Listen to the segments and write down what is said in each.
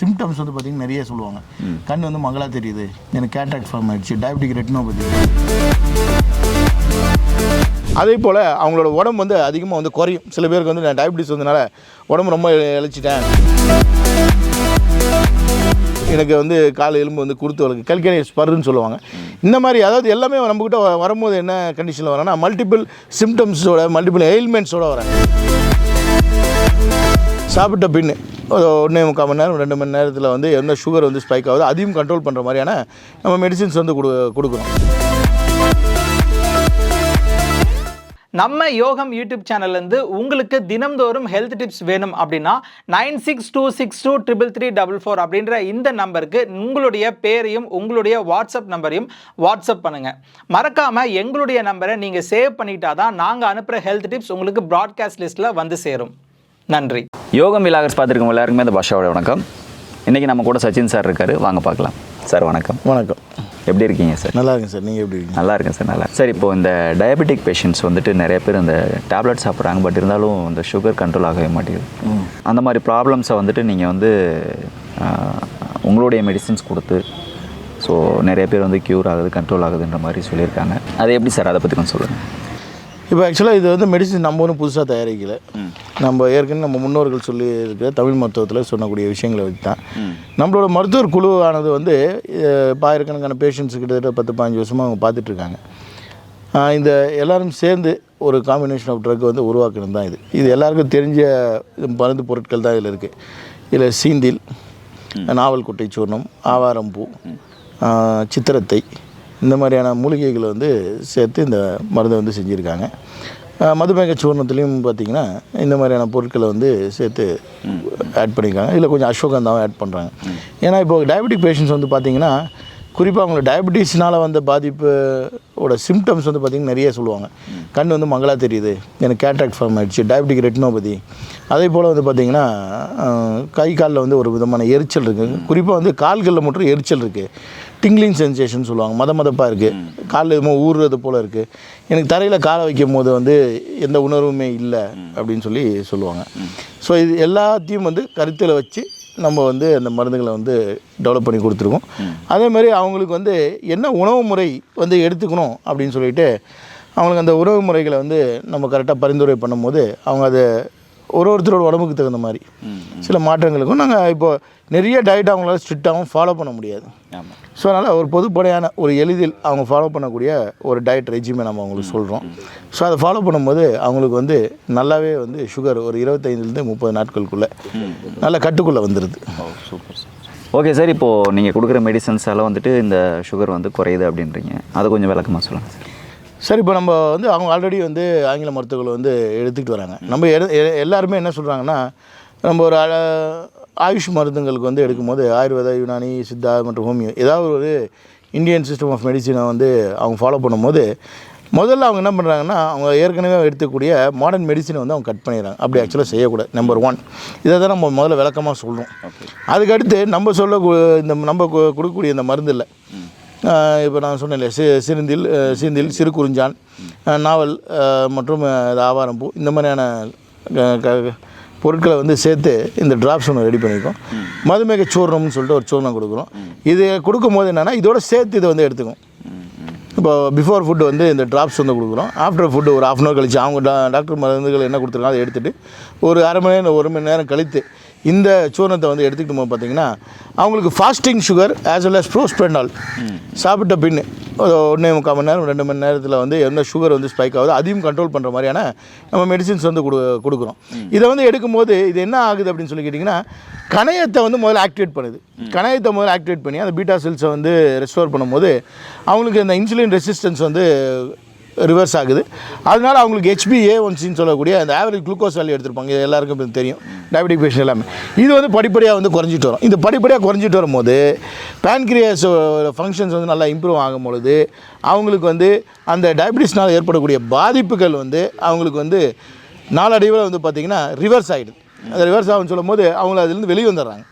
Symptoms வந்து பார்த்திங்கன்னா நிறைய சொல்லுவாங்க. கண் வந்து மங்களா தெரியுது. எனக்கு கேட்ராக்ட் ஃபார்ம் ஆயிடுச்சு. டயபெட்டிக் ரெட்டினோபதி அதே போல் அவங்களோட உடம்பு வந்து அதிகமாக வந்து குறையும். சில பேருக்கு வந்து நான் டயபிட்டிஸ் வந்தனால உடம்பு ரொம்ப இழைச்சிட்டேன் எனக்கு வந்து கால் எலும்பு வந்து குருத்து வழக்கு கல்கனி ஸ்பர்ன்னு சொல்லுவாங்க. இந்த மாதிரி அதாவது எல்லாமே நம்மக்கிட்ட வரும்போது என்ன கண்டிஷனில் வரேன்னா மல்டிபிள் சிம்டம்ஸோட மல்டிபிள் எயில்மெண்ட்ஸோட வரேன். சாப்பிட்ட பின் ஒரு ஒன்றே முக்கால் மணி நேரம் ரெண்டு மணி நேரத்தில் வந்து என்ன சுகர் வந்து ஸ்பைக் ஆகுது அதையும் கண்ட்ரோல் பண்ணுற மாதிரியான நம்ம மெடிசின்ஸ் வந்து கொடு கொடுக்குறோம் நம்ம யோகம் யூடியூப் சேனல்லேருந்து உங்களுக்கு தினம்தோறும் ஹெல்த் டிப்ஸ் வேணும் அப்படின்னா nine six two six two triple three double four அப்படின்ற இந்த நம்பருக்கு உங்களுடைய பேரையும் உங்களுடைய வாட்ஸ்அப் நம்பரையும் வாட்ஸ்அப் பண்ணுங்கள் மறக்காமல் எங்களுடைய நம்பரை நீங்கள் சேவ் பண்ணிட்டா தான் நாங்கள் அனுப்புகிற ஹெல்த் டிப்ஸ் உங்களுக்கு ப்ராட்காஸ்ட் லிஸ்ட்டில் வந்து சேரும். நன்றி. யோகம் விலாகர்ஸ் பார்த்துருக்கோம் எல்லாருக்குமே இந்த பாஷாவோட வணக்கம். இன்றைக்கி நம்ம கூட சச்சின் சார் இருக்காரு. வாங்க பார்க்கலாம். சார் வணக்கம். வணக்கம். எப்படி இருக்கீங்க சார்? நல்லா இருக்கேன் சார். நீங்கள் எப்படி இருக்கீங்க? நல்லா இருக்கேன் சார் நல்லா சார் இப்போ இந்த டயபெட்டிக் பேஷண்ட்ஸ் வந்துட்டு நிறைய பேர் இந்த டேப்லெட் சாப்பிட்றாங்க. பட் இருந்தாலும் இந்த சுகர் கண்ட்ரோல் ஆகவே மாட்டேங்குது. அந்த மாதிரி ப்ராப்ளம்ஸை வந்துட்டு நீங்கள் வந்து உங்களுடைய மெடிசின்ஸ் கொடுத்து ஸோ நிறைய பேர் வந்து க்யூர் ஆகுது கண்ட்ரோல் ஆகுதுன்ற மாதிரி சொல்லியிருக்காங்க. அது எப்படி சார் அதை பற்றி கொஞ்சம் சொல்லுங்கள் இப்போ ஆக்சுவலாக இது வந்து மெடிசின் நம்ம ஒன்றும் புதுசாக தயாரிக்கல. நம்ம ஏற்கனவே நம்ம முன்னோர்கள் சொல்லி இருக்கிற தமிழ் மருத்துவத்தில் சொன்னக்கூடிய விஷயங்களை வச்சு தான். நம்மளோட மருத்துவர் குழுவானது வந்து ஆயிரக்கணக்கான பேஷண்ட்ஸ் கிட்டத்தட்ட பத்து பதினஞ்சு வருஷமாக அவங்க ஆஹ், இந்த எல்லாரும் சேர்ந்து ஒரு காம்பினேஷன் ஆஃப் ட்ரக் வந்து உருவாக்கணும் தான் இது. இது எல்லாருக்கும் தெரிஞ்ச மருந்து பொருட்கள் தான் இதில் இருக்குது இதில் சீந்தில் நாவல் குட்டை சூர்ணம் ஆவாரம்பூ சித்திரத்தை இந்த மாதிரியான மூலிகைகளை வந்து சேர்த்து இந்த மருந்தை வந்து செஞ்சுருக்காங்க. மதுமேக சூர்ணத்துலேயும் பார்த்திங்கன்னா இந்த மாதிரியான பொருட்களை வந்து சேர்த்து ஆட் பண்ணியிருக்காங்க இதில் கொஞ்சம் அஸ்வகந்தாவும் ஆட் பண்ணுறாங்க ஏன்னா இப்போ டயபெட்டிக் பேஷண்ட்ஸ் வந்து பார்த்திங்கன்னா குறிப்பாக அவங்களுக்கு டயபிட்டிஸ்னால் வந்த பாதிப்போட சிம்டம்ஸ் வந்து பார்த்திங்கன்னா நிறைய சொல்லுவாங்க. கண் வந்து மங்களாக தெரியுது. எனக்கு கேட்ராக்ட் ஃபார்ம் ஆயிடுச்சு. டயபெட்டிக் ரெட்டினோபதி அதே போல் வந்து பார்த்திங்கன்னா கை காலில் வந்து ஒரு விதமான எரிச்சல் இருக்குது குறிப்பாக வந்து கால்களில் மட்டும் எரிச்சல் இருக்குது டிங்லிங் சென்சேஷன் சொல்லுவாங்க. மத மதப்பாக இருக்குது காலில் எதுமோ ஊறுறது போல் இருக்குது எனக்கு தரையில் காலை வைக்கும் போது வந்து எந்த உணர்வுமே இல்லை அப்படின்னு சொல்லி சொல்லுவாங்க. ஸோ இது எல்லாத்தையும் வந்து கருத்தில் வச்சு நம்ம வந்து அந்த மருந்துகளை வந்து டெவலப் பண்ணி கொடுத்துருக்கோம். அதே மாதிரி அவங்களுக்கு வந்து என்ன உணவு முறை வந்து எடுத்துக்கணும் அப்படின்னு சொல்லிட்டு அவங்களுக்கு அந்த உணவு முறைகளை வந்து நம்ம கரெக்டாக பரிந்துரை பண்ணும்போது அவங்க அதை ஒரு ஒருத்தரோட உடம்புக்கு தகுந்த மாதிரி. சில மாற்றங்களுக்கும் நாங்கள் இப்போ நிறைய டயட் அவங்களால ஸ்ட்ரிக்டாகவும் ஃபாலோ பண்ண முடியாது. ஸோ அதனால் ஒரு பொதுப்படையான ஒரு எளிதில் அவங்க ஃபாலோ பண்ணக்கூடிய ஒரு டயட் ரெஜிமை நம்ம அவங்களுக்கு சொல்கிறோம் ஸோ அதை ஃபாலோ பண்ணும்போது அவங்களுக்கு வந்து நல்லாவே வந்து சுகர் ஒரு இருபத்தைந்துலேருந்து முப்பது நாட்களுக்குள்ளே நல்ல கட்டுக்குள்ளே வந்துடுது சூப்பர் ஓகே சார் இப்போது நீங்கள் கொடுக்குற மெடிசன்ஸ் எல்லாம் வந்துட்டு இந்த சுகர் வந்து குறையுது அப்படின்றீங்க. அதை கொஞ்சம் விளக்கமாக சொல்லுங்கள் சார் சரி இப்போ நம்ம வந்து அவங்க ஆல்ரெடி வந்து ஆங்கில மருத்துவர்கள் வந்து எடுத்துக்கிட்டு வராங்க. நம்ம எல்லாருமே என்ன சொல்கிறாங்கன்னா நம்ம ஒரு ஆயுஷ் மருந்துங்களுக்கு வந்து எடுக்கும்போது ஆயுர்வேதா யுனானி சித்தா மற்றும் ஹோமியோ ஏதாவது ஒரு இந்தியன் சிஸ்டம் ஆஃப் மெடிசினை வந்து அவங்க ஃபாலோ பண்ணும்போது முதல்ல அவங்க என்ன பண்ணுறாங்கன்னா அவங்க ஏற்கனவே எடுத்துக்கூடிய மாடர்ன் மெடிசினை வந்து அவங்க கட் பண்ணிடுறாங்க. அப்படி ஆக்சுவலாக செய்யக்கூடாது. நம்பர் ஒன் இதை தான் நம்ம முதல்ல விளக்கமாக சொல்கிறோம் அதுக்கடுத்து நம்ம சொல்ல இந்த நம்ம கொடுக்கக்கூடிய இந்த மருந்து இல்லை. இப்போ நான் சொன்னேன் சி சிறுந்தில் அஹ், சீந்தில் சிறு குறிஞ்சான் நாவல் மற்றும் ஆவாரம் பூ இந்த மாதிரியான க- பொருட்களை வந்து சேர்த்து இந்த ட்ராப்ஸ் ஒன்று ரெடி பண்ணியிருக்கோம் மதுமேக சூர்ணம்னு சொல்லிட்டு ஒரு சூர்ணம் கொடுக்குறோம். இது கொடுக்கும்போது என்னென்னா இதோட சேர்த்து இதை வந்து எடுத்துக்கும். இப்போ பிஃபோர் ஃபுட்டு வந்து இந்த ட்ராப்ஸ் வந்து கொடுக்குறோம். ஆஃப்டர் ஃபுட்டு ஒரு ஆஃப் அன் ஹவர் கழிச்சு அவங்க டா டாக்டர் மருந்துகள் என்ன கொடுத்துருக்காங்க அதை எடுத்துகிட்டு ஒரு அரை மணி நேரம் ஒரு மணி நேரம் கழித்து இந்த சூர்ணத்தை வந்து எடுத்துக்கிட்டு போது பார்த்தீங்கன்னா அவங்களுக்கு fasting sugar as well as postprandial சாப்பிட்ட பின் ஒரு ஒன்றே முக்கால் மணி நேரம் ரெண்டு மணி நேரத்தில் வந்து என்ன சுகர் வந்து ஸ்பைக் ஆகுது அதையும் கண்ட்ரோல் பண்ணுற மாதிரியான நம்ம மெடிசின்ஸ் வந்து கொடு கொடுக்குறோம். இதை வந்து எடுக்கும்போது இது என்ன ஆகுது அப்படின்னு சொல்லி கேட்டிங்கன்னா கணையத்தை வந்து முதல்ல ஆக்டிவேட் பண்ணுது. கணையத்தை முதல்ல ஆக்டிவேட் பண்ணி அந்த பீட்டா செல்ஸை வந்து ரெஸ்டோர் பண்ணும்போது அவங்களுக்கு அந்த இன்சுலின் ரெசிஸ்டன்ஸ் வந்து ரிவர்ஸ் ஆகுது. அதனால அவங்களுக்கு ஹெச்பிஏ ஒன்சின்னு சொல்லக்கூடிய அந்த ஆவரேஜ் குளுக்கோஸ் வேல்யூ எடுத்திருப்பாங்க. இது எல்லாருக்கும் தெரியும். டயபெட்டிக் பேஷன் எல்லாமே. இது வந்து படிப்படியாக வந்து குறைஞ்சிட்டு வரும். இந்த படிப்படியாக குறைஞ்சிட்டு வரும்போது பேன்கிரியாஸ் ஃபங்க்ஷன்ஸ் வந்து நல்லா இம்ப்ரூவ் ஆகும் பொழுது அவங்களுக்கு வந்து அந்த டயபெட்டிஸ்னால் ஏற்படக்கூடிய பாதிப்புகள் வந்து அவங்களுக்கு வந்து நாளடைவில் வந்து பார்த்திங்கன்னா ரிவர்ஸ் ஆகிடுது அந்த ரிவர்ஸ் ஆகும்னு சொல்லும்போது அவங்கள அதுலேருந்து வெளியே வந்துடுறாங்க.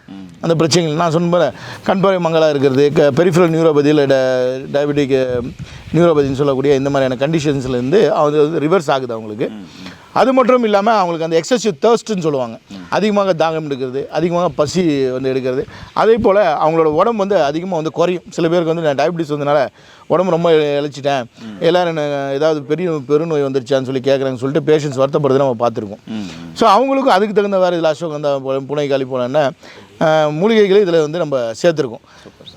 அந்த பிரச்சனைகள். நான் சொன்ன மாதிரி கண்பார்வை மங்கலாக இருக்கிறது க பெரிஃபரல் நியூரோபதியில் டயபெட்டிக் நியூரோபதின்னு சொல்லக்கூடிய இந்த மாதிரியான கண்டிஷன்ஸ்லேருந்து அது வந்து ரிவர்ஸ் ஆகுது அவங்களுக்கு. அது மட்டும் இல்லாமல் அவங்களுக்கு அந்த எக்ஸசிவ் தேர்ஸ்ட்னு சொல்லுவாங்க. அதிகமாக தாகம் எடுக்கிறது அதிகமாக பசி வந்து எடுக்கிறது. அதே போல் அவங்களோட உடம்பு வந்து அதிகமாக வந்து குறையும். சில பேருக்கு வந்து டயபிட்டிஸ் வந்தனால உடம்பு ரொம்ப இழைச்சிட்டேன். எல்லாரும் என்ன ஏதாவது பெரிய பெருநோய் வந்துருச்சான்னு சொல்லி கேட்குறாங்கன்னு சொல்லிட்டு பேஷண்ட்ஸ் வருத்தப்படுறது நம்ம பார்த்துருக்கோம். ஸோ அவங்களுக்கும் அதுக்கு தகுந்த வேறு இதில் அசோகந்தா போல புனைக்காளி போலன்னா மூலிகைகளை இதில் வந்து நம்ம சேர்த்துருக்கோம்.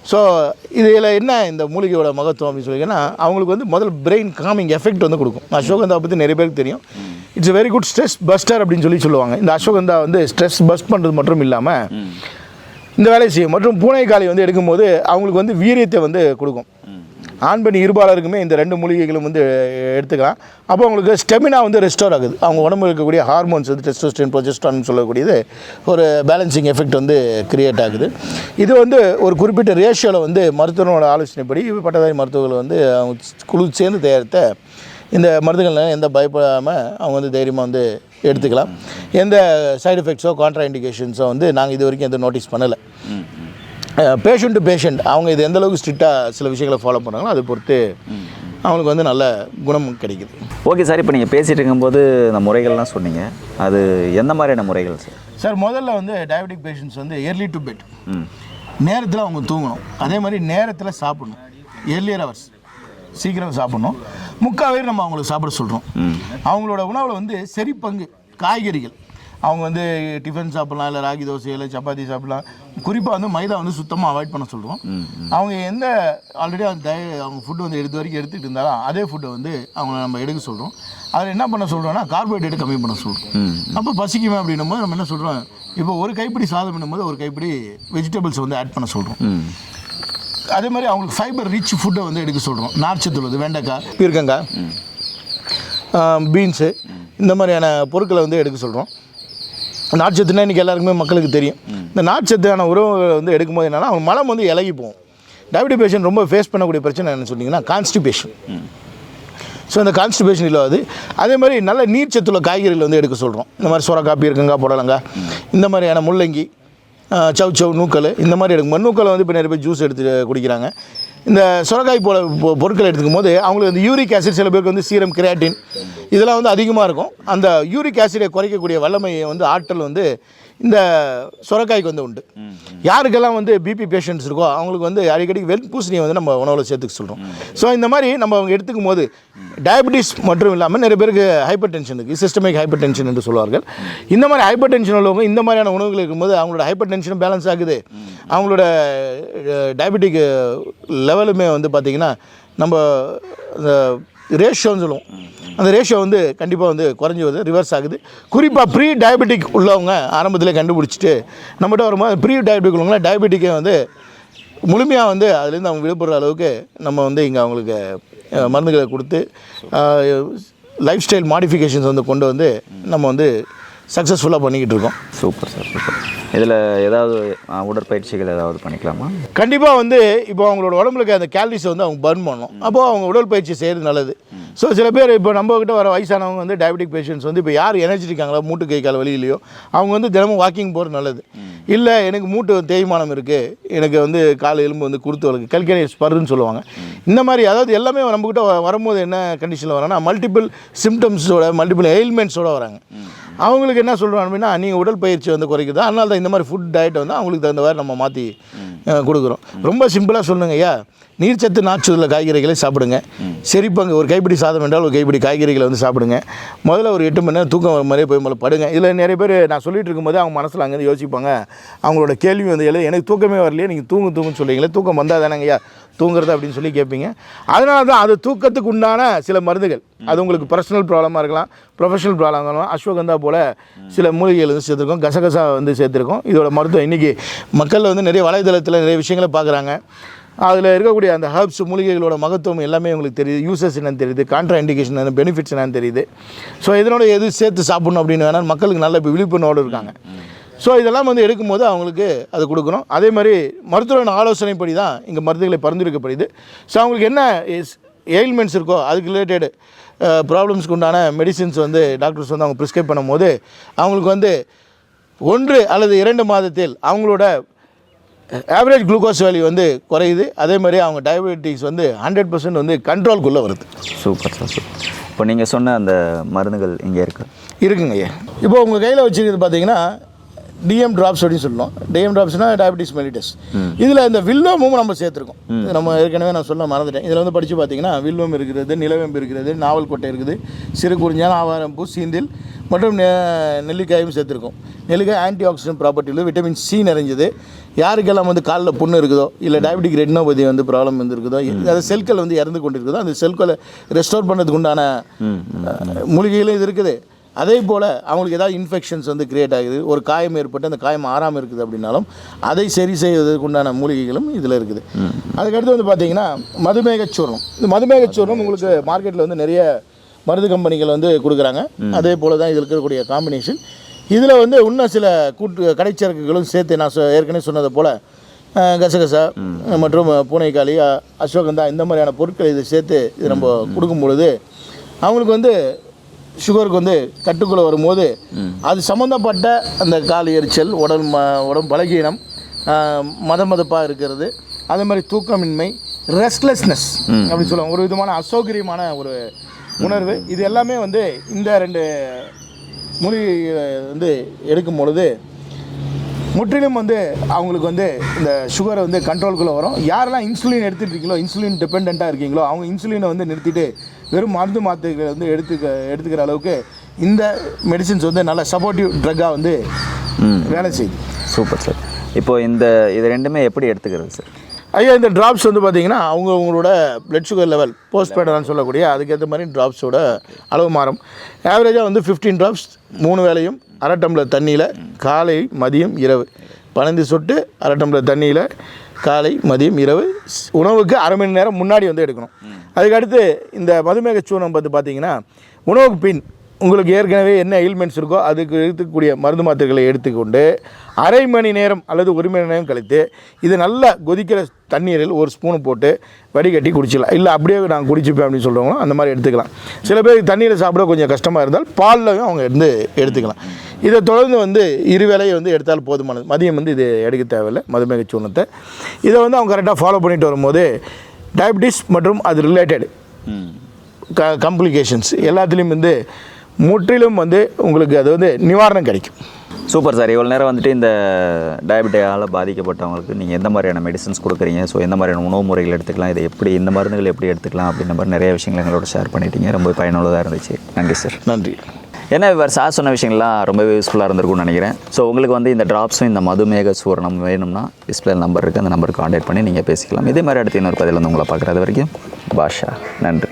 ஸோ இதில் என்ன இந்த மூலிகையோட மகத்துவம் அப்படின்னு சொல்லிங்கன்னா அவங்களுக்கு வந்து முதல் பிரெயின் காமிங் எஃபெக்ட் வந்து கொடுக்கும். அசோகந்தா பற்றி நிறைய பேருக்கு தெரியும். It's very good stress buster அப்படின்னு சொல்லி சொல்லுவாங்க. இந்த அசோகந்தா வந்து ஸ்ட்ரெஸ் பஸ்ட் பண்ணுறது மட்டும் இல்லாமல் இந்த வேலையை செய்யும். மற்றும் பூனைக்காளி வந்து எடுக்கும்போது அவங்களுக்கு வந்து வீரியத்தை வந்து கொடுக்கும். ஆண் பெண் இருபாலருக்குமே இந்த ரெண்டு மூலிகைகளும் வந்து எடுத்துக்கலாம். அப்போ அவங்களுக்கு ஸ்டெமினா வந்து ரெஸ்டோர் ஆகுது. அவங்க உடம்பு இருக்கக்கூடிய ஹார்மோன்ஸ் வந்து டெஸ்டோஸ்டின் ப்ரொஜெஸ்டான் சொல்லக்கூடியது ஒரு பேலன்சிங் எஃபெக்ட் வந்து கிரியேட் ஆகுது. இது வந்து ஒரு குறிப்பிட்ட ரேஷியோவில் வந்து மருத்துவனோட ஆலோசனைப்படி பட்டதாரி மருத்துவர்கள் வந்து அவங்க குழு சேர்ந்து தயாரித்த இந்த மருந்துகள் எந்த பயப்படாமல் அவங்க வந்து தைரியமாக வந்து எடுத்துக்கலாம். எந்த சைடு எஃபெக்ட்ஸோ கான்ட்ரா இண்டிகேஷன்ஸோ வந்து நாங்கள் இது வரைக்கும் எந்த நோட்டீஸ் பண்ணலை. பேஷண்ட் டு பேஷண்ட் அவங்க இது எந்த அளவுக்கு ஸ்ட்ரிக்டாக சில விஷயங்களை ஃபாலோ பண்ணுறாங்களோ அதை பொறுத்து அவங்களுக்கு வந்து நல்ல குணம் கிடைக்குது. ஓகே சார் இப்போ நீங்கள் பேசிகிட்டு இருக்கும்போது இந்த முறைகள்லாம் சொன்னீங்க. அது எந்த மாதிரியான முறைகள் சார் சார் முதல்ல வந்து டயபெட்டிக் பேஷண்ட்ஸ் வந்து early டு பெட் ம். நேரத்தில் அவங்க தூங்கணும். அதே மாதிரி நேரத்தில் சாப்பிடணும். ஏர்லியர் ஹவர்ஸ் சீக்கிரம் சாப்பிடணும். முக்கால் நம்ம அவங்களுக்கு சாப்பிட சொல்கிறோம் அவங்களோட உணவில் வந்து சரி பங்கு காய்கறிகள். அவங்க வந்து டிஃபன் சாப்பிடலாம் இல்லை ராகி தோசை இல்லை சப்பாத்தி சாப்பிடலாம். குறிப்பாக வந்து மைதா வந்து சுத்தமாக அவாய்ட் பண்ண சொல்கிறோம் அவங்க எந்த ஆல்ரெடி அந்த டய அவங்க ஃபுட்டு வந்து எடுத்த வரைக்கும் எடுத்துகிட்டு இருந்தாலும் அதே ஃபுட்டை வந்து அவங்க நம்ம எடுக்க சொல்கிறோம் அதில் என்ன பண்ண சொல்கிறோன்னா கார்போஹைட்ரேட் கம்மி பண்ண சொல்கிறோம் அப்போ பசிக்குமே அப்படின்னும் போது நம்ம என்ன சொல்கிறோம் இப்போ ஒரு கைப்பிடி சாதம் பண்ணும்போது ஒரு கைப்பிடி வெஜிடபிள்ஸ் வந்து ஆட் பண்ண சொல்கிறோம் அதே மாதிரி அவங்களுக்கு ஃபைபர் ரிச் ஃபுட்டை வந்து எடுக்க சொல்கிறோம் நார்ச்சத்து உள்ளது வெண்டைக்காய் பீர்க்கங்காய் பீன்ஸு இந்த மாதிரியான பொருட்களை வந்து எடுக்க சொல்கிறோம் நார்ச்சத்துனா இன்றைக்கி எல்லாருக்குமே மக்களுக்கு தெரியும். இந்த நார்ச்சத்தான உறவுகளை வந்து எடுக்கும்போது என்னென்னா அவங்க மலம் வந்து இலகி போகும். டயபெட்டிக் பேஷண்ட் ரொம்ப ஃபேஸ் பண்ணக்கூடிய பிரச்சனை என்னென்னு சொன்னீங்கன்னா கான்ஸ்டிபேஷன் ஸோ அந்த கான்ஸ்டிபேஷன் இல்லாது அதே மாதிரி நல்ல நீர்ச்சத்துள்ள காய்கறிகள் வந்து எடுக்க சொல்கிறோம் இந்த மாதிரி சுரக்கா பீர்க்கங்கா புடலங்கா இந்த மாதிரியான முள்ளங்கி சவ் சவ் நூக்கல் இந்த மாதிரி எடுக்கும் நூக்கலை வந்து இப்போ நிறைய பேர் ஜூஸ் எடுத்து குடிக்கிறாங்க. இந்த சுரக்காய் போல பொ- பொருட்கள் எடுத்துக்கும் போது அவங்களுக்கு வந்து யூரிக் ஆசிட் சில பேருக்கு வந்து சீரம் கிரியாட்டின் இதெல்லாம் வந்து அதிகமாக இருக்கும். அந்த யூரிக் ஆசிடை குறைக்கக்கூடிய வல்லமையை வந்து ஆற்றல் வந்து இந்த சுரக்காய்க்கு வந்து உண்டு. யாருக்கெல்லாம் வந்து பிபி பேஷண்ட்ஸ் இருக்கோ அவங்களுக்கு வந்து அடிக்கடி வெண் பூசணியை வந்து நம்ம உணவில் சேர்த்துக்க சொல்கிறோம் ஸோ இந்த மாதிரி நம்ம அவங்க எடுத்துக்கும் போது டயபெட்டிஸ் மட்டும் இல்லாமல் நிறைய பேருக்கு ஹைப்பர் டென்ஷன் இருக்குது சிஸ்டமிக் ஹைப்பர் டென்ஷன் என்று சொல்வார்கள் இந்த மாதிரி ஹைப்பர் டென்ஷன் உள்ளவங்க இந்த மாதிரியான உணவுகள் இருக்கும்போது அவங்களோட ஹைப்பர் டென்ஷனும் பேலன்ஸ் ஆகுது. அவங்களோட டயபெட்டிக் லெவலுமே வந்து பார்த்திங்கன்னா நம்ம இந்த ரேஷியோன்னு சொல்லுவோம். அந்த ரேஷியோ வந்து கண்டிப்பாக வந்து குறைஞ்சி வருது ரிவர்ஸ் ஆகுது. குறிப்பாக ப்ரீ டயபெட்டிக் உள்ளவங்க ஆரம்பத்தில் கண்டுபிடிச்சிட்டு நம்மகிட்ட வரும்போது ப்ரீ டயபெட்டிக் உள்ளவங்க டயபெட்டிக்கை வந்து முழுமையாக வந்து அதுலேருந்து அவங்க விடுபடுற அளவுக்கு நம்ம வந்து இங்கே அவங்களுக்கு மருந்துகளை கொடுத்து லைஃப் ஸ்டைல் மாடிஃபிகேஷன்ஸ் வந்து கொண்டு வந்து நம்ம வந்து சக்ஸஸ்ஃபுல்லாக பண்ணிக்கிட்டு இருக்கோம். சூப்பர் சார் சூப்பர் இதில் ஏதாவது உடற்பயிற்சிகள் ஏதாவது பண்ணிக்கலாமா? கண்டிப்பாக வந்து இப்போ அவங்களோட உடம்புல இருக்க அந்த கேலரிஸை வந்து அவங்க பர்ன் பண்ணணும். அப்போது அவங்க உடற்பயிற்சி செய்கிறது நல்லது. ஸோ சில பேர் இப்போ நம்ம கிட்ட வர வயசானவங்க வந்து டயபெட்டிக் பேஷண்ட்ஸ் வந்து இப்போ யார் எனர்ஜிட்டிக்காங்களோ மூட்டு கை கால் வலியிலையோ அவங்க வந்து தினமும் வாக்கிங் போகிறது நல்லது. இல்லை எனக்கு மூட்டு தேய்மானம் இருக்குது எனக்கு வந்து கால் எலும்பு வந்து குருத்து வலிக்கு கல்கேனியஸ் பருன்னு சொல்லுவாங்க. இந்த மாதிரி அதாவது எல்லாமே நம்மக்கிட்ட வரும்போது என்ன கண்டிஷனில் வராங்கன்னா மல்டிபிள் சிம்டம்ஸோட மல்டிபிள் எயில்மெண்ட்ஸோட வராங்க. அவங்களுக்கு என்ன சொல்கிறோம் அப்படின்னா நீங்கள் உடல் பயிற்சி வந்து குறைக்குது? அதனால தான் இந்த மாதிரி ஃபுட் டயட்டை வந்து அவங்களுக்கு தகுந்த மாதிரி நம்ம மாற்றி கொடுக்குறோம். ரொம்ப சிம்பிளாக சொல்லுங்க ஐயா. நீர்ச்சத்து நாச்சுள்ள காய்கறிகளை சாப்பிடுங்க. செரிப்பங்க ஒரு கைப்பிடி சாதம் என்றால் ஒரு கைப்பிடி காய்கறிகளை வந்து சாப்பிடுங்க. முதல்ல ஒரு எட்டு மணி நேரம் தூக்கம் வர மாதிரியே போய் முதல்ல படுங்க. இதில் நிறைய பேர் நான் சொல்லிட்டு இருக்கும்போது அவங்க மனசில் அங்கேருந்து யோசிப்பாங்க. அவங்களோட கேள்வி வந்து எழுது எனக்கு தூக்கமே வரலையே நீங்கள் தூங்கு தூங்குன்னு சொல்லுவீங்களே தூக்கம் வந்தால் தானேங்க ஐயா. தூங்குறது அப்படின்னு சொல்லி கேட்பீங்க. அதனால தான் அது தூக்கத்துக்கு உண்டான சில மருந்துகள். அது உங்களுக்கு பர்சனல் ப்ராப்ளமாக இருக்கலாம் ப்ரொஃபஷனல் ப்ராப்ளம் இருக்கலாம். அஸ்வகந்தா போல் சில மூலிகைகள் வந்து சேர்த்துருக்கோம் கசகசா வந்து சேர்த்துருக்கோம். இதோட மருத்துவம் இன்றைக்கி மக்கள் வந்து நிறைய வலைதளத்தில் நிறைய விஷயங்களை பார்க்குறாங்க. அதில் இருக்கக்கூடிய அந்த ஹர்ப்ஸ் மூலிகைகளோட மகத்துவம் எல்லாமே உங்களுக்கு தெரியுது. யூசஸ் என்னன்னு தெரியுது கான்ட்ரா இண்டிகேஷன் என்ன பெனிஃபிட்ஸ் என்னன்னு தெரியுது. ஸோ இதனோட எது சேர்த்து சாப்பிடணும் அப்படின்னு வேணால் மக்களுக்கு நல்ல இப்போ விழிப்புணர்வோடு இருக்காங்க. ஸோ இதெல்லாம் வந்து எடுக்கும்போது அவங்களுக்கு அது கொடுக்குறோம் அதே மாதிரி மருத்துவரின் ஆலோசனைப்படி தான் இங்கே மருந்துகளை பரிந்துரைக்கப்படுது. ஸோ அவங்களுக்கு என்ன எயில்மெண்ட்ஸ் இருக்கோ அதுக்கு ரிலேட்டட் ப்ராப்ளம்ஸ்க்கு உண்டான மெடிசின்ஸ் வந்து டாக்டர்ஸ் வந்து அவங்க ப்ரிஸ்கிரைப் பண்ணும்போது அவங்களுக்கு வந்து ஒன்று அல்லது இரண்டு மாதத்தில் அவங்களோட ஆவரேஜ் குளுக்கோஸ் வேல்யூ வந்து குறையுது. அதே மாதிரி அவங்க டயபெட்டிக்ஸ் வந்து ஹண்ட்ரட் பர்சன்ட் வந்து கண்ட்ரோல்குள்ளே வருது. சூப்பர் சார் சூப்பர் இப்போ நீங்கள் சொன்ன அந்த மருந்துகள் இங்கே இருக்கு. இருக்குங்க ஐயா. இப்போ உங்கள் கையில் வச்சுருக்கிறது பார்த்தீங்கன்னா டிஎம் ட்ராப்ஸ் அப்படின்னு சொல்லணும் டிஎம் ட்ராப்ஸ்னா டயபிட்டிஸ் மெலிட்டஸ் இதில் இந்த வில்வமும் நம்ம சேர்த்துருக்கோம். நம்ம ஏற்கனவே நான் சொல்ல மறந்துட்டேன். இதில் வந்து படித்து பார்த்தீங்கன்னா வில்வம் இருக்கிறது நிலவேம்பு இருக்கிறது நாவல் கொட்டை இருக்குது சிறு குறிஞ்சான் ஆவாரம்பூ சீந்தில் மற்றும் நெ- நெல்லிக்காயும் சேர்த்துருக்கோம். நெல்லிக்காய் ஆன்டி ஆக்சிடென்ட் ப்ராப்பர்ட்டி உள்ள விட்டமின் சி நிறைஞ்சது. யாருக்கெல்லாம் வந்து காலில் புண்ணு இருக்குதோ இல்லை டயபெட்டிக் ரெட்டினோபதி வந்து ப்ராப்ளம் வந்து இருக்குதோ அது செல்கள் வந்து இறந்து கொண்டு இருக்குதோ அந்த செல்களை ரெஸ்டோர் பண்ணுறதுக்கு உண்டான மூலிகைகளும் இது இருக்குது. அதே போல் அவங்களுக்கு ஏதாவது இன்ஃபெக்ஷன்ஸ் வந்து கிரியேட் ஆகுது ஒரு காயம் ஏற்பட்டு அந்த காயம் ஆறாமல் இருக்குது அப்படின்னாலும் அதை சரி செய்வதற்கு உண்டான மூலிகைகளும் இதில் இருக்குது. அதுக்கடுத்து வந்து பார்த்தீங்கன்னா மதுமேகச்சூர்ணம் இந்த மதுமேகச்சூர்ணம் உங்களுக்கு மார்க்கெட்டில் வந்து நிறைய மருந்து கம்பெனிகள் வந்து கொடுக்குறாங்க. அதே போல் தான் இதில் இருக்கக்கூடிய காம்பினேஷன் இதில் வந்து இன்னும் சில கூட்டு கடைச்சரக்குகளும் சேர்த்து நான் சொ- ஏற்கனவே சொன்னதை போல் கசகசா மற்றும் பூனைக்காளி அ- அஸ்வகந்தா இந்த மாதிரியான பொருட்கள் இதை சேர்த்து இது நம்ம கொடுக்கும் பொழுது அவங்களுக்கு வந்து சுகருக்கு வந்து கட்டுக்குள்ளே வரும்போது அது சம்மந்தப்பட்ட அந்த கால் எரிச்சல் உடல் ம உடம்பு பலகீனம் மத மதப்பாக இருக்கிறது. அதே மாதிரி தூக்கமின்மை ரெஸ்ட்லெஸ்னஸ் அப்படின்னு சொல்லுவாங்க. ஒரு விதமான அசௌகரியமான ஒரு உணர்வு. இது எல்லாமே வந்து இந்த ரெண்டு மூலிகை வந்து எடுக்கும் பொழுது முற்றிலும் வந்து அவங்களுக்கு வந்து இந்த சுகரை வந்து கண்ட்ரோலுக்குள்ளே வரும். யாரெல்லாம் இன்சுலின் எடுத்துட்டு இருக்கீங்களோ இன்சுலின் டிபெண்ட்டாக இருக்கீங்களோ அவங்க இன்சுலினை வந்து நிறுத்திட்டு வெறும் மருந்து மாத்திரைகளை வந்து எடுத்துக்க எடுத்துக்கிற அளவுக்கு இந்த மெடிசின்ஸ் வந்து நல்ல சப்போர்ட்டிவ் ட்ரக்காக வந்து வேலை செய்யுது. சூப்பர் சார் இப்போ இந்த இது ரெண்டுமே எப்படி எடுத்துக்கிறது சார் ஐயா இந்த ட்ராப்ஸ் வந்து பார்த்தீங்கன்னா அவங்க அவங்களோட பிளட் சுகர் லெவல் போஸ்ட் பேடர்னு சொல்லக்கூடிய அதுக்கேற்ற மாதிரி ட்ராப்ஸோட அளவு மாறும். ஆவரேஜாக வந்து 15 ட்ராப்ஸ் மூணு வேளையும் அரை டம்ளர் தண்ணியில் காலை மதியம் இரவு. பன்னெண்டு சொட்டு அரை டம்ளர் தண்ணியில் காலை மதியம் இரவு உணவுக்கு அரை மணி நேரம் முன்னாடி வந்து எடுக்கணும். அதுக்கடுத்து இந்த மதுமேக சூர்ணம் பார்த்து பார்த்தீங்கன்னா உணவுக்கு பின் உங்களுக்கு ஏற்கனவே என்ன எயில்மெண்ட்ஸ் இருக்கோ அதுக்கு எடுத்துக்கூடிய மருந்து மாத்திரைகளை எடுத்துக்கொண்டு அரை மணி நேரம் அல்லது ஒரு மணி நேரம் கழித்து இது நல்லா கொதிக்கிற தண்ணீரில் ஒரு ஸ்பூன் போட்டு வடிகட்டி குடிச்சிடலாம். இல்லை அப்படியே நான் குடிச்சுப்பேன் அப்படின்னு சொல்கிறவங்க அந்த மாதிரி எடுத்துக்கலாம். சில பேருக்கு தண்ணீரை சாப்பிட கொஞ்சம் கஷ்டமாக இருந்தால் பால்லையும் அவங்க இருந்து எடுத்துக்கலாம். இதை தொடர்ந்து வந்து இரு வேளையை வந்து எடுத்தால் போதுமானது. மதியம் வந்து இது எடுக்க தேவையில்லை. மதுமேக சூர்ணத்தை இதை வந்து அவங்க கரெக்டாக ஃபாலோ பண்ணிட்டு வரும்போது டயபிட்டிஸ் மற்றும் அது ரிலேட்டட் க காம்ப்ளிகேஷன்ஸ் எல்லாத்துலேயும் வந்து முற்றிலும் வந்து உங்களுக்கு அது வந்து நிவாரணம் கிடைக்கும். Super sir. இவ்வளோ நேரம் வந்துட்டு இந்த டயபெட்டியால் பாதிக்கப்பட்டவங்களுக்கு நீங்கள் எந்த மாதிரியான மெடிசன்ஸ் கொடுக்குறீங்க? ஸோ எந்த மாதிரியான உணவு முறைகள் எடுத்துக்கலாம்? இதை எப்படி இந்த மருந்துகள் எப்படி எடுத்துக்கலாம்? அப்படின்ற மாதிரி நிறைய விஷயங்கள் எங்களோட ஷேர் பண்ணிட்டீங்க. ரொம்ப பயனுள்ளதாக இருந்துச்சு. நன்றி சார். நன்றி. ஏன்னா இவர் சார் சொன்ன விஷயங்கள்லாம் ரொம்பவே யூஸ்ஃபுல்லாக இருந்திருக்கும்னு நினைக்கிறேன். ஸோ உங்களுக்கு வந்து இந்த ட்ராப்ஸும் இந்த மதுமேக சூரணம் வேணும்னா டிஸ்பிளே நம்பர் இருக்குது அந்த நம்பருக்கு காண்டாக்ட் பண்ணி நீங்கள் பேசிக்கலாம். இதே மாதிரி அடுத்து இன்னொரு பதில் வந்து உங்களை பார்க்குறது வரைக்கும் பாஷா. நன்றி.